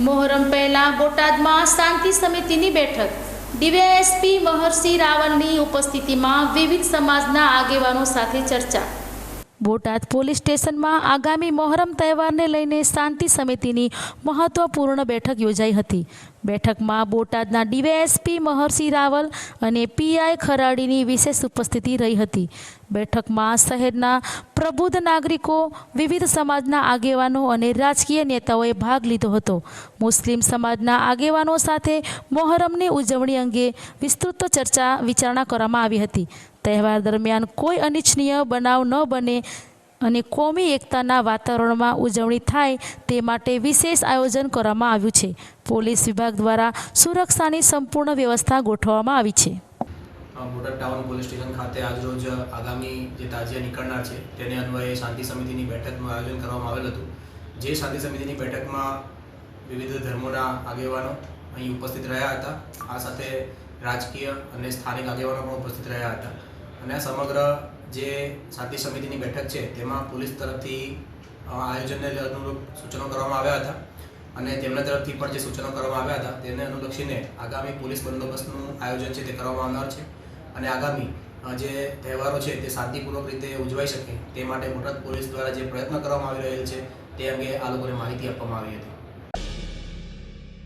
મોહરમ પહેલા બોટાદમાં શાંતિ સમિતિની બેઠક. ડીવાયએસપી મહર્ષિ રાવલની ઉપસ્થિતિમાં વિવિધ સમાજના આગેવાનો સાથે ચર્ચા. બોટાદ પોલીસ સ્ટેશનમાં આગામી મોહરમ તહેવારને લઈને શાંતિ સમિતિની મહત્વપૂર્ણ બેઠક યોજાઈ હતી. બેઠકમાં બોટાદના ડીવાયએસપી મહર્ષિ રાવલ અને પીઆઈ ખરાડીની વિશેષ ઉપસ્થિતિ રહી હતી. બેઠકમાં શહેરના પ્રબુદ્ધ નાગરિકો, વિવિધ સમાજના આગેવાનો અને રાજકીય નેતાઓએ ભાગ લીધો હતો. મુસ્લિમ સમાજના આગેવાનો સાથે મોહરમની ઉજવણી અંગે વિસ્તૃત ચર્ચા વિચારણા કરવામાં આવી હતી. તહેવાર દરમિયાન કોઈ અનિચ્છનીય બનાવ ન બને અને કોમી એકતાના વાતાવરણમાં ઉજવણી થાય તે માટે વિશેષ આયોજન કરવામાં આવ્યું છે. પોલીસ વિભાગ દ્વારા સુરક્ષાની સંપૂર્ણ વ્યવસ્થા ગોઠવવામાં આવી છે. બોટાદ ટાઉન પોલીસ સ્ટેશન ખાતે આજરોજ આગામી જે તાજિયા નીકળનાર છે, તેને અન્વયે શાંતિ સમિતિની બેઠકનું આયોજન કરવામાં આવેલ હતું. જે શાંતિ સમિતિની બેઠકમાં વિવિધ ધર્મોના આગેવાનો અહીં ઉપસ્થિત રહ્યા હતા. આ સાથે રાજકીય અને સ્થાનિક આગેવાનો પણ ઉપસ્થિત રહ્યા હતા. અને સમગ્ર જે શાંતિ સમિતિની બેઠક છે, તેમાં પોલીસ તરફથી આયોજનને અનુરૂપ સૂચનો કરવામાં આવ્યા હતા. અને તેમના તરફથી પણ જે સૂચનો કરવામાં આવ્યા હતા, તેને અનુલક્ષીને આગામી પોલીસ બંદોબસ્તનું આયોજન છે તે કરવામાં આવનાર છે. અને આગામી જે તહેવારો છે તે શાંતિપૂર્વક રીતે ઉજવાઈ શકે તે માટે બોટાદ પોલીસ દ્વારા જે પ્રયત્ન કરવામાં આવી રહેલ છે, તે અંગે આ લોકોને માહિતી આપવામાં આવી હતી.